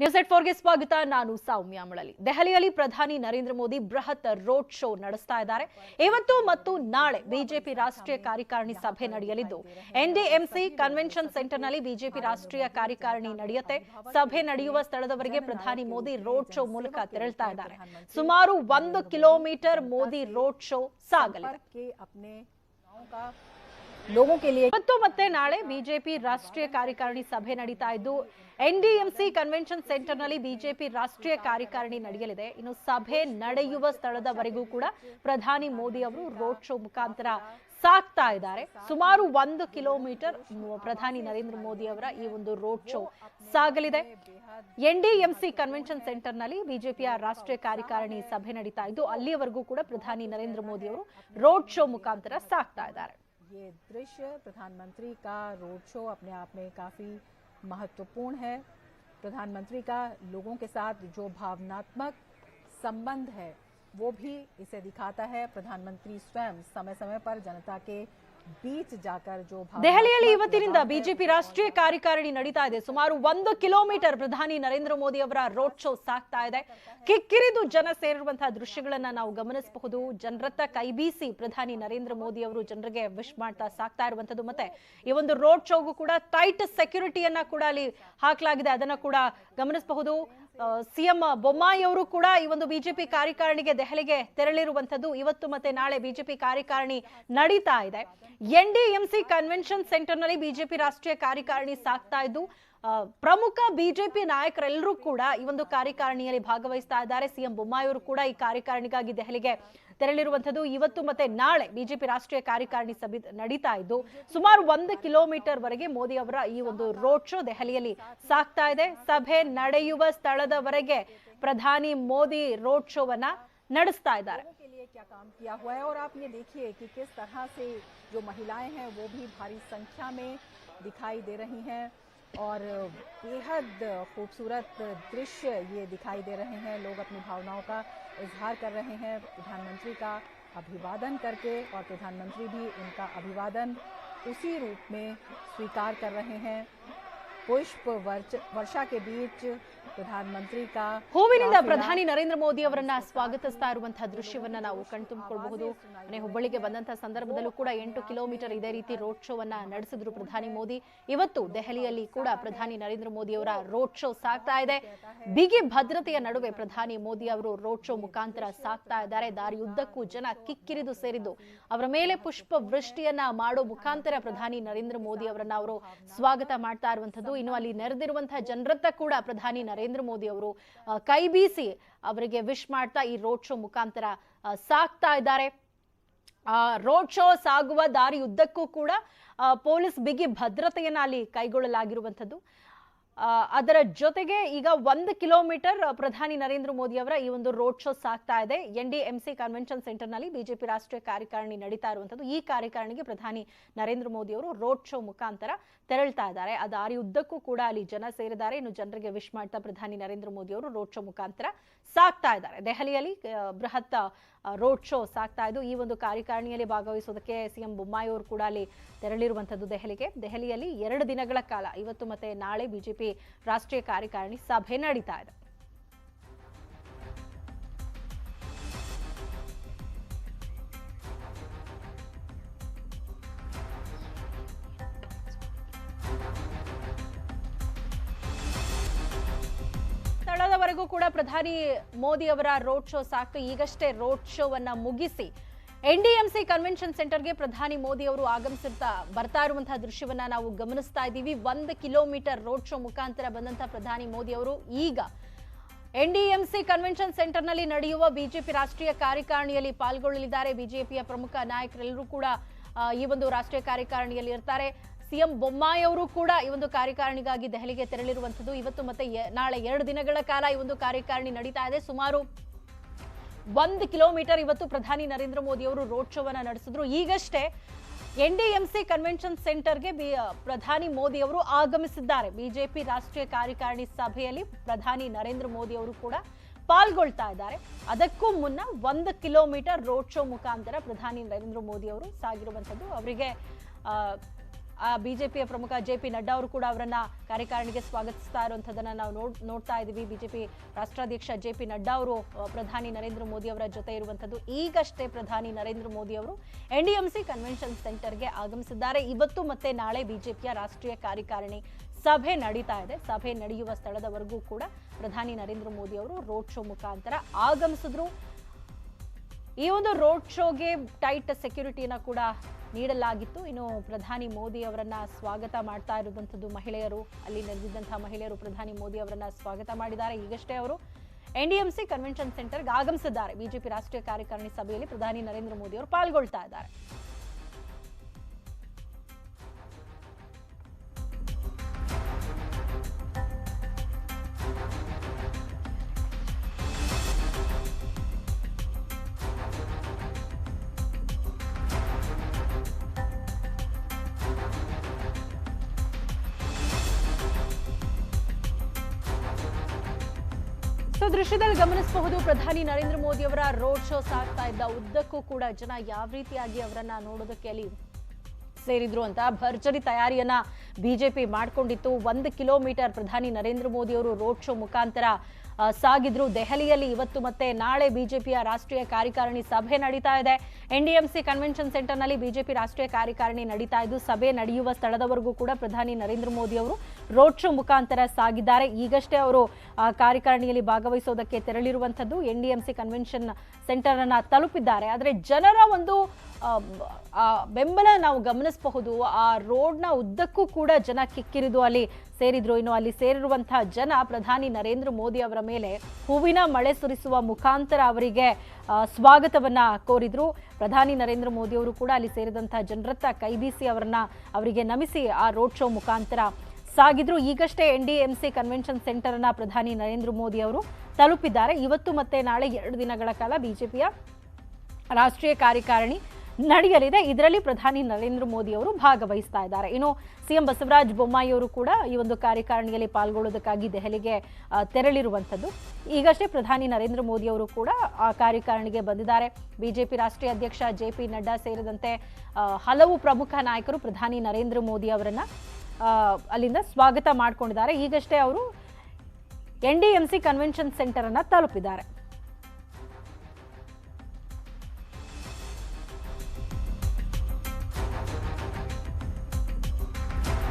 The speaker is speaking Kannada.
ನ್ಯೂಸ್ ಎಟ್ ಫೋರ್ಗೆ ಸ್ವಾಗತ. ನಾನು ಸೌಮ್ಯ ಮಳಲಿ ದೆಹಲಿಯಲ್ಲಿ ಪ್ರಧಾನಿ ನರೇಂದ್ರ ಮೋದಿ ಬೃಹತ್ ರೋಡ್ ಶೋ ನಡೆಸ್ತಾ ಇದ್ದಾರೆ. ಇವತ್ತು ಮತ್ತು ನಾಳೆ ಬಿಜೆಪಿ ರಾಷ್ಟ್ರೀಯ ಕಾರ್ಯಕಾರಿಣಿ ಸಭೆ ನಡೆಯಲಿದ್ದು. ಎನ್ಡಿಎಂಸಿ ಕನ್ವೆನ್ಷನ್ ಸೆಂಟರ್ನಲ್ಲಿ ಬಿಜೆಪಿ ರಾಷ್ಟ್ರೀಯ ಕಾರ್ಯಕಾರಿಣಿ ನಡೆಯುತ್ತೆ. ಸಭೆ ನಡೆಯುವ ಸ್ಥಳದವರೆಗೆ ಪ್ರಧಾನಿ ಮೋದಿ ರೋಡ್ ಶೋ ಮೂಲಕ ತೆರಳ್ತಾ ಇದ್ದಾರೆ. ಸುಮಾರು ಒಂದು ಕಿಲೋಮೀಟರ್ ಮೋದಿ ರೋಡ್ ಶೋ ಸಾಗಲಿದೆ. लोगों के लिए ಇವತ್ತು ಮತ್ತೆ ನಾಳೆ ಬಿಜೆಪಿ ರಾಷ್ಟ್ರೀಯ ಕಾರ್ಯಕಾರಿಣಿ ಸಭೆ ನಡೀತಾ ಇದ್ದು ಎನ್ಡಿಎಂಸಿ ಕನ್ವೆನ್ಷನ್ ಸೆಂಟರ್ನಲ್ಲಿ ಬಿಜೆಪಿ ರಾಷ್ಟ್ರೀಯ ಕಾರ್ಯಕಾರಿಣಿ ನಡೆಯಲಿದೆ ಇನ್ನು ಸಭೆ ನಡೆಯುವ ಸ್ಥಳದವರೆಗೂ ಕೂಡ ಪ್ರಧಾನಿ ಮೋದಿ ಅವರು ರೋಡ್ ಶೋ ಮುಖಾಂತರ ಸಾಕ್ತಾ ಇದ್ದಾರೆ ಸುಮಾರು ಒಂದು ಕಿಲೋಮೀಟರ್ ಮ್, ಪ್ರಧಾನಿ ನರೇಂದ್ರ ಮೋದಿ ಅವರ ಈ ಒಂದು ರೋಡ್ ಶೋ ಸಾಗಲಿದೆ ಎನ್ಡಿಎಂಸಿ ಕನ್ವೆನ್ಷನ್ ಸೆಂಟರ್ನಲ್ಲಿ ಬಿಜೆಪಿಯ ರಾಷ್ಟ್ರೀಯ ಕಾರ್ಯಕಾರಿಣಿ ಸಭೆ ನಡೀತಾ ಇದ್ದು ಅಲ್ಲಿಯವರೆಗೂ ಕೂಡ ಪ್ರಧಾನಿ ನರೇಂದ್ರ ಮೋದಿ ಅವರು ರೋಡ್ ಶೋ ಮುಖಾಂತರ ಸಾಕ್ತಾ ಇದ್ದಾರೆ ये दृश्य प्रधानमंत्री का रोड शो अपने आप में काफ़ी महत्वपूर्ण है। प्रधानमंत्री का लोगों के साथ जो भावनात्मक संबंध है, वो भी इसे दिखाता है। प्रधानमंत्री स्वयं समय समय पर जनता के ದೆಹಲಿಯಲ್ಲಿ ಇವತ್ತಿನಿಂದ ಬಿಜೆಪಿ ರಾಷ್ಟ್ರೀಯ ಕಾರ್ಯಕಾರಿಣಿ ನಡೀತಾ ಇದೆ. ಸುಮಾರು ಒಂದು ಕಿಲೋಮೀಟರ್ ಪ್ರಧಾನಿ ನರೇಂದ್ರ ಮೋದಿ ಅವರ ರೋಡ್ ಶೋ ಸಾಗ್ತಾ ಇದೆ. ಕಿಕ್ಕಿರಿದು ಜನ ಸೇರಿರುವಂತಹ ದೃಶ್ಯಗಳನ್ನ ನಾವು ಗಮನಿಸಬಹುದು. ಜನರತ್ತ ಕೈಬೀಸಿ ಪ್ರಧಾನಿ ನರೇಂದ್ರ ಮೋದಿ ಅವರು ಜನರಿಗೆ ವಿಶ್ ಮಾಡ್ತಾ ಸಾಕ್ತಾ ಇರುವಂತದ್ದು ಮತ್ತೆ ಈ ಒಂದು ರೋಡ್ ಶೋಗೂ ಕೂಡ ಟೈಟ್ ಸೆಕ್ಯೂರಿಟಿಯನ್ನ ಕೂಡ ಅಲ್ಲಿ ಹಾಕಲಾಗಿದೆ. ಅದನ್ನ ಕೂಡ ಗಮನಿಸಬಹುದು. ಸಿಎಂ ಬೊಮ್ಮಾಯಿ ಅವರು ಕೂಡ ಈ ಒಂದು ಬಿಜೆಪಿ ಕಾರ್ಯಕಾರಿಣಿಗೆ ದೆಹಲಿಗೆ ತೆರಳಿರುವಂತದ್ದು ಇವತ್ತು ಮತ್ತೆ ನಾಳೆ ಬಿಜೆಪಿ ಕಾರ್ಯಕಾರಿಣಿ ನಡೀತಾ ಇದೆ. ಎನ್ಡಿಎಂಸಿ ಕನ್ವೆನ್ಷನ್ ಸೆಂಟರ್ನಲ್ಲಿ ಬಿಜೆಪಿ ರಾಷ್ಟ್ರೀಯ ಕಾರ್ಯಕಾರಿಣಿ ಸಾಗ್ತಾ ಇದ್ದು ಪ್ರಮುಖ ಬಿಜೆಪಿ ನಾಯಕರೆಲ್ಲರೂ ಕೂಡ ಈ ಒಂದು ಕಾರ್ಯಕಾರಿಣಿಯಲ್ಲಿ ಭಾಗವಹಿಸ್ತಾ ಇದ್ದಾರೆ ಸಿಎಂ ಬೊಮ್ಮಾಯಿ ಅವರು ಕೂಡ ಈ ಕಾರ್ಯಕಾರಿಣಿಗಾಗಿ ದೆಹಲಿಗೆ ತೆರಳಿರುವಂತದ್ದು ಇವತ್ತು ಮತ್ತೆ ನಾಳೆ ಬಿಜೆಪಿ ರಾಷ್ಟ್ರೀಯ ಕಾರ್ಯಕಾರಿಣಿ ಸಭೆ ನಡೀತಾ ಇದ್ದು ಸುಮಾರು ಒಂದು ಕಿಲೋಮೀಟರ್ ವರೆಗೆ ಮೋದಿ ಅವರ ಈ ಒಂದು ರೋಡ್ ಶೋ ದೆಹಲಿಯಲ್ಲಿ ಸಾಗ್ತಾ ಇದೆ ಸಭೆ ನಡೆಯುವ ಸ್ಥಳದವರೆಗೆ ಪ್ರಧಾನಿ ಮೋದಿ ರೋಡ್ ಶೋವನ್ನ ನಡೆಸ್ತಾ ಇದ್ದಾರೆ लोगों के लिए क्या काम किया हुआ है और आप ये देखिए कि किस तरह से जो महिलाएं हैं वो भी भारी संख्या में दिखाई दे रही हैं और बेहद खूबसूरत दृश्य ये दिखाई दे रहे हैं। लोग अपनी भावनाओं का इजहार कर रहे हैं। प्रधानमंत्री का अभिवादन करके और प्रधानमंत्री भी उनका अभिवादन उसी रूप में स्वीकार कर रहे हैं। पुष्प वर्ष वर्षा के बीच ಪ್ರಧಾನಮಂತ್ರಿ ಕಾ ಹೂವಿನಿಂದ ಪ್ರಧಾನಿ ನರೇಂದ್ರ ಮೋದಿ ಅವರನ್ನ ಸ್ವಾಗತಿಸ್ತಾ ಇರುವಂತಹ ದೃಶ್ಯವನ್ನ ನಾವು ಕಣ್ತುಂಬಿಕೊಳ್ಬಹುದು ಮನೆ ಹುಬ್ಬಳ್ಳಿಗೆ ಬಂದಂತಹ ಸಂದರ್ಭದಲ್ಲೂ ಕೂಡ ಎಂಟು ಕಿಲೋಮೀಟರ್ ಇದೇ ರೀತಿ ರೋಡ್ ಶೋವನ್ನ ನಡೆಸಿದ್ರು ಪ್ರಧಾನಿ ಮೋದಿ. ಇವತ್ತು ದೆಹಲಿಯಲ್ಲಿ ಕೂಡ ಪ್ರಧಾನಿ ನರೇಂದ್ರ ಮೋದಿ ಅವರ ರೋಡ್ ಶೋ ಸಾಗ್ತಾ ಇದೆ. ಬಿಗಿ ಭದ್ರತೆಯ ನಡುವೆ ಪ್ರಧಾನಿ ಮೋದಿ ಅವರು ರೋಡ್ ಶೋ ಮುಖಾಂತರ ಸಾಗ್ತಾ ಇದ್ದಾರೆ. ದಾರಿಯುದ್ದಕ್ಕೂ ಜನ ಕಿಕ್ಕಿರಿದು ಸೇರಿದ್ದು ಅವರ ಮೇಲೆ ಪುಷ್ಪ ವೃಷ್ಟಿಯನ್ನ ಮಾಡೋ ಮುಖಾಂತರ ಪ್ರಧಾನಿ ನರೇಂದ್ರ ಮೋದಿ ಅವರನ್ನ ಅವರು ಸ್ವಾಗತ ಮಾಡ್ತಾ ಇರುವಂತದ್ದು ಇನ್ನು ಅಲ್ಲಿ ನೆರೆದಿರುವಂತಹ ಜನರತ್ತ ಕೂಡ ಪ್ರಧಾನಿ ನರೇಂದ್ರ ಮೋದಿ ಅವರು ಕೈ ಬೀಸಿ ಅವರಿಗೆ ವಿಶ್ ಮಾಡ್ತಾ ಈ ರೋಡ್ ಶೋ ಮುಖಾಂತರ ಸಾಕ್ತಾ ಇದ್ದಾರೆ. ರೋಡ್ ಶೋ ಸಾಗುವ ದಾರಿ ಉದ್ದಕ್ಕೂ ಕೂಡ ಪೊಲೀಸ್ ಬಿಗಿ ಭದ್ರತೆಯನ್ನ ಅಲ್ಲಿ ಕೈಗೊಳ್ಳಲಾಗಿರುವಂಥದ್ದು. ಅದರ ಜೊತೆಗೆ ಈಗ ಒಂದು ಕಿಲೋಮೀಟರ್ ಪ್ರಧಾನಿ ನರೇಂದ್ರ ಮೋದಿ ಅವರ ಈ ಒಂದು ರೋಡ್ ಶೋ ಸಾಗ್ತಾ ಇದೆ. N D M C convention ಸೆಂಟರ್ನಲ್ಲಿ ಬಿಜೆಪಿ ರಾಷ್ಟ್ರೀಯ ಕಾರ್ಯಕಾರಿಣಿ ನಡೀತಾ ಇರುವಂತದ್ದು ಈ ಕಾರ್ಯಕಾರಿಣಿಗೆ ಪ್ರಧಾನಿ ನರೇಂದ್ರ ಮೋದಿ ಅವರು ರೋಡ್ ಶೋ ಮುಖಾಂತರ ತೆರಳ್ತಾ ಇದ್ದಾರೆ. ಆ ದಾರಿ ಉದ್ದಕ್ಕೂ ಕೂಡ ಅಲ್ಲಿ ಜನ ಸೇರಿದ್ದಾರೆ. ಇನ್ನು ಜನರಿಗೆ ವಿಶ್ ಮಾಡ್ತಾ ಪ್ರಧಾನಿ ನರೇಂದ್ರ ಮೋದಿ ಅವರು ರೋಡ್ ಶೋ ಮುಖಾಂತರ ಸಾಗ್ತಾ ಇದ್ದಾರೆ. ದೆಹಲಿಯಲ್ಲಿ ಬೃಹತ್ ರೋಡ್ ಶೋ ಸಾಗ್ತಾ ಇದ್ದು, ಈ ಒಂದು ಕಾರ್ಯಕಾರಿಣಿಯಲ್ಲಿ ಭಾಗವಹಿಸೋದಕ್ಕೆ ಸಿಎಂ ಬೊಮ್ಮಾಯಿ ಅವರು ಕೂಡ ಅಲ್ಲಿ ತೆರಳಿರುವಂತದ್ದು ದೆಹಲಿಗೆ. ದೆಹಲಿಯಲ್ಲಿ ಎರಡು ದಿನಗಳ ಕಾಲ, ಇವತ್ತು ಮತ್ತೆ ನಾಳೆ ಬಿಜೆಪಿ ರಾಷ್ಟ್ರೀಯ ಕಾರ್ಯಕಾರಿಣಿ ಸಭೆ ನಡೀತಾ ಇದೆ. ಸ್ಥಳದವರೆಗೂ ಕೂಡ ಪ್ರಧಾನಿ ಮೋದಿ ಅವರ ರೋಡ್ ಶೋ ಸಾಕು. ಈಗಷ್ಟೇ ರೋಡ್ ಶೋವನ್ನ ಮುಗಿಸಿ ಎನ್ಡಿಎಂಸಿ ಕನ್ವೆನ್ಷನ್ ಸೆಂಟರ್ಗೆ ಪ್ರಧಾನಿ ಮೋದಿ ಅವರು ಆಗಮಿಸಿರ್ತಾ ಬರ್ತಾ ಇರುವಂತಹ ದೃಶ್ಯವನ್ನ ನಾವು ಗಮನಿಸ್ತಾ ಇದ್ದೀವಿ. ಒಂದು ಕಿಲೋಮೀಟರ್ ರೋಡ್ ಶೋ ಮುಖಾಂತರ ಬಂದಂತಹ ಪ್ರಧಾನಿ ಮೋದಿ ಅವರು ಈಗ ಎನ್ಡಿಎಂಸಿ ಕನ್ವೆನ್ಷನ್ ಸೆಂಟರ್ನಲ್ಲಿ ನಡೆಯುವ ಬಿಜೆಪಿ ರಾಷ್ಟ್ರೀಯ ಕಾರ್ಯಕಾರಿಣಿಯಲ್ಲಿ ಪಾಲ್ಗೊಳ್ಳಲಿದ್ದಾರೆ. ಬಿಜೆಪಿಯ ಪ್ರಮುಖ ನಾಯಕರೆಲ್ಲರೂ ಕೂಡ ಈ ಒಂದು ರಾಷ್ಟ್ರೀಯ ಕಾರ್ಯಕಾರಿಣಿಯಲ್ಲಿ ಇರ್ತಾರೆ. ಸಿಎಂ ಬೊಮ್ಮಾಯಿ ಅವರು ಕೂಡ ಈ ಒಂದು ಕಾರ್ಯಕಾರಿಣಿಗಾಗಿ ದೆಹಲಿಗೆ ತೆರಳಿರುವಂಥದ್ದು. ಇವತ್ತು ಮತ್ತೆ ನಾಳೆ ಎರಡು ದಿನಗಳ ಕಾಲ ಈ ಒಂದು ಕಾರ್ಯಕಾರಿಣಿ ನಡೀತಾ ಇದೆ. ಸುಮಾರು ಒಂದು ಕಿಲೋಮೀಟರ್ ಇವತ್ತು ಪ್ರಧಾನಿ ನರೇಂದ್ರ ಮೋದಿ ಅವರು ರೋಡ್ ಶೋವನ್ನು ನಡೆಸಿದ್ರು. ಈಗಷ್ಟೇ ಎನ್ಡಿಎಂಸಿ ಕನ್ವೆನ್ಷನ್ ಸೆಂಟರ್ಗೆ ಬಿ- ಪ್ರಧಾನಿ ಮೋದಿ ಅವರು ಆಗಮಿಸಿದ್ದಾರೆ. ಬಿಜೆಪಿ ರಾಷ್ಟ್ರೀಯ ಕಾರ್ಯಕಾರಿಣಿ ಸಭೆಯಲ್ಲಿ ಪ್ರಧಾನಿ ನರೇಂದ್ರ ಮೋದಿ ಅವರು ಕೂಡ ಪಾಲ್ಗೊಳ್ತಾ ಇದ್ದಾರೆ. ಅದಕ್ಕೂ ಮುನ್ನ ಒಂದು ಕಿಲೋಮೀಟರ್ ರೋಡ್ ಶೋ ಮುಖಾಂತರ ಪ್ರಧಾನಿ ನರೇಂದ್ರ ಮೋದಿ ಅವರು ಸಾಗಿರುವಂಥದ್ದು. ಅವರಿಗೆ ಬಿಜೆಪಿಯ ಪ್ರಮುಖ ಜೆ ಪಿ ನಡ್ಡಾ ಅವರು ಕೂಡ ಅವರನ್ನ ಕಾರ್ಯಕಾರಿಣಿಗೆ ಸ್ವಾಗತಿಸ್ತಾ ಇರುವಂತದನ್ನ ನಾವು ನೋಡ್, ನೋಡ್ತಾ ಇದ್ದೀವಿ ಬಿಜೆಪಿ ರಾಷ್ಟ್ರಾಧ್ಯಕ್ಷ ಜೆ ಪಿ ನಡ್ಡಾ ಅವರು ಪ್ರಧಾನಿ ನರೇಂದ್ರ ಮೋದಿ ಅವರ ಜೊತೆ ಇರುವಂತದ್ದು ಈಗಷ್ಟೇ ಪ್ರಧಾನಿ ನರೇಂದ್ರ ಮೋದಿ ಅವರು ಸಿ ಕನ್ವೆನ್ಷನ್ ಸೆಂಟರ್ಗೆ ಆಗಮಿಸಿದ್ದಾರೆ. ಇವತ್ತು ಮತ್ತೆ ನಾಳೆ ಬಿಜೆಪಿಯ ರಾಷ್ಟ್ರೀಯ ಕಾರ್ಯಕಾರಿಣಿ ಸಭೆ ನಡೀತಾ ಇದೆ. ಸಭೆ ನಡೆಯುವ ಸ್ಥಳದವರೆಗೂ ಕೂಡ ಪ್ರಧಾನಿ ನರೇಂದ್ರ ಮೋದಿ ಅವರು ರೋಡ್ ಶೋ ಮುಖಾಂತರ ಆಗಮಿಸಿದ್ರು. ಈ ಒಂದು ರೋಡ್ ಶೋಗೆ ಟೈಟ್ ಸೆಕ್ಯೂರಿಟಿನ ಕೂಡ ನೀಡಲಾಗಿತ್ತು. ಇನ್ನು ಪ್ರಧಾನಿ ಮೋದಿ ಅವರನ್ನ ಸ್ವಾಗತ ಮಾಡ್ತಾ ಇರುವಂಥದ್ದು ಮಹಿಳೆಯರು, ಅಲ್ಲಿ ನೆರೆದಿದ್ದಂತಹ ಮಹಿಳೆಯರು ಪ್ರಧಾನಿ ಮೋದಿ ಅವರನ್ನ ಸ್ವಾಗತ ಮಾಡಿದ್ದಾರೆ. ಈಗಷ್ಟೇ ಅವರು ಎನ್ಡಿಎಂಸಿ ಕನ್ವೆನ್ಷನ್ ಸೆಂಟರ್ಗೆ ಆಗಮಿಸಿದ್ದಾರೆ. ಬಿಜೆಪಿ ರಾಷ್ಟ್ರೀಯ ಕಾರ್ಯಕಾರಿಣಿ ಸಭೆಯಲ್ಲಿ ಪ್ರಧಾನಿ ನರೇಂದ್ರ ಮೋದಿ ಅವರು ಪಾಲ್ಗೊಳ್ತಾ ಇದ್ದಾರೆ. ಸೊ ದೃಶ್ಯದಲ್ಲಿ ಗಮನಿಸಬಹುದು, ಪ್ರಧಾನಿ ನರೇಂದ್ರ ಮೋದಿ ಅವರ ರೋಡ್ ಶೋ ಸಾಗ್ತಾ ಇದ್ದ ಉದ್ದಕ್ಕೂ ಕೂಡ ಜನ ಯಾವ ರೀತಿಯಾಗಿ ಅವರನ್ನ ನೋಡೋದಕ್ಕೆ ಅಲ್ಲಿ ಸೇರಿದ್ರು ಅಂತ ಭರ್ಜರಿ ತಯಾರಿಯನ್ನ ಬಿಜೆಪಿ ಮಾಡ್ಕೊಂಡಿತ್ತು. ಒಂದು ಕಿಲೋಮೀಟರ್ ಪ್ರಧಾನಿ ನರೇಂದ್ರ ಮೋದಿ ಅವರು ರೋಡ್ ಶೋ ಮುಖಾಂತರ ಸಾಗಿದ್ರು. ದೆಹಲಿಯಲ್ಲಿ ಇವತ್ತು ಮತ್ತೆ ನಾಳೆ ಬಿಜೆಪಿಯ ರಾಷ್ಟ್ರೀಯ ಕಾರ್ಯಕಾರಿಣಿ ಸಭೆ ನಡೀತಾ ಇದೆ. ಎನ್ಡಿಎಂಸಿ ಕನ್ವೆನ್ಷನ್ ಸೆಂಟರ್ನಲ್ಲಿ ಬಿಜೆಪಿ ರಾಷ್ಟ್ರೀಯ ಕಾರ್ಯಕಾರಿಣಿ ನಡೀತಾ ಇದ್ದು, ಸಭೆ ನಡೆಯುವ ಸ್ಥಳದವರೆಗೂ ಕೂಡ ಪ್ರಧಾನಿ ನರೇಂದ್ರ ಮೋದಿ ಅವರು ರೋಡ್ ಶೋ ಮುಖಾಂತರ ಸಾಗಿದ್ದಾರೆ. ಈಗಷ್ಟೇ ಅವರು ಕಾರ್ಯಕಾರಿಣಿಯಲ್ಲಿ ಭಾಗವಹಿಸೋದಕ್ಕೆ ತೆರಳಿರುವಂಥದ್ದು N D M C convention ಸೆಂಟರನ್ನು ತಲುಪಿದ್ದಾರೆ. ಆದರೆ ಜನರ ಒಂದು ಬೆಂಬಲ ನಾವು ಗಮನಿಸಬಹುದು. ಆ ರೋಡ್ನ ಉದ್ದಕ್ಕೂ ಕೂಡ ಜನ ಕಿಕ್ಕಿರಿದು ಅಲ್ಲಿ ಸೇರಿದ್ರು. ಇನ್ನು ಅಲ್ಲಿ ಸೇರಿರುವಂತಹ ಜನ ಪ್ರಧಾನಿ ನರೇಂದ್ರ ಮೋದಿ ಅವರ ಮೇಲೆ ಹೂವಿನ ಮಳೆ ಸುರಿಸುವ ಮುಖಾಂತರ ಅವರಿಗೆ ಸ್ವಾಗತವನ್ನ ಕೋರಿದ್ರು. ಪ್ರಧಾನಿ ನರೇಂದ್ರ ಮೋದಿ ಅವರು ಕೂಡ ಅಲ್ಲಿ ಸೇರಿದಂತಹ ಜನರತ್ತ ಕೈ ಬೀಸಿ ಅವರನ್ನ ಅವರಿಗೆ ನಮಿಸಿ ಆ ರೋಡ್ ಶೋ ಮುಖಾಂತರ ಸಾಗಿದ್ರು. ಈಗಷ್ಟೇ N D M C convention centre ಪ್ರಧಾನಿ ನರೇಂದ್ರ ಮೋದಿ ಅವರು ತಲುಪಿದ್ದಾರೆ. ಇವತ್ತು ಮತ್ತೆ ನಾಳೆ ಎರಡು ದಿನಗಳ ಕಾಲ ಬಿಜೆಪಿಯ ರಾಷ್ಟ್ರೀಯ ಕಾರ್ಯಕಾರಿಣಿ ನಡೆಯಲಿದೆ. ಇದರಲ್ಲಿ ಪ್ರಧಾನಿ ನರೇಂದ್ರ ಮೋದಿ ಅವರು ಭಾಗವಹಿಸ್ತಾ ಇದ್ದಾರೆ. ಇನ್ನು ಸಿಎಂ ಬಸವರಾಜ ಬೊಮ್ಮಾಯಿ ಅವರು ಕೂಡ ಈ ಒಂದು ಕಾರ್ಯಕಾರಿಣಿಯಲ್ಲಿ ಪಾಲ್ಗೊಳ್ಳೋದಕ್ಕಾಗಿ ದೆಹಲಿಗೆ ತೆರಳಿರುವಂಥದ್ದು. ಈಗಷ್ಟೇ ಪ್ರಧಾನಿ ನರೇಂದ್ರ ಮೋದಿ ಅವರು ಕೂಡ ಆ ಕಾರ್ಯಕಾರಿಣಿಗೆ ಬಂದಿದ್ದಾರೆ. ಬಿಜೆಪಿ ರಾಷ್ಟ್ರೀಯ ಅಧ್ಯಕ್ಷ ಜೆ ಪಿ ನಡ್ಡಾ ಸೇರಿದಂತೆ ಹಲವು ಪ್ರಮುಖ ನಾಯಕರು ಪ್ರಧಾನಿ ನರೇಂದ್ರ ಮೋದಿ ಅವರನ್ನ ಅಲ್ಲಿಂದ ಸ್ವಾಗತ ಮಾಡಿಕೊಂಡಿದ್ದಾರೆ. ಈಗಷ್ಟೇ ಅವರು N D M C convention ಸೆಂಟರನ್ನು ತಲುಪಿದ್ದಾರೆ.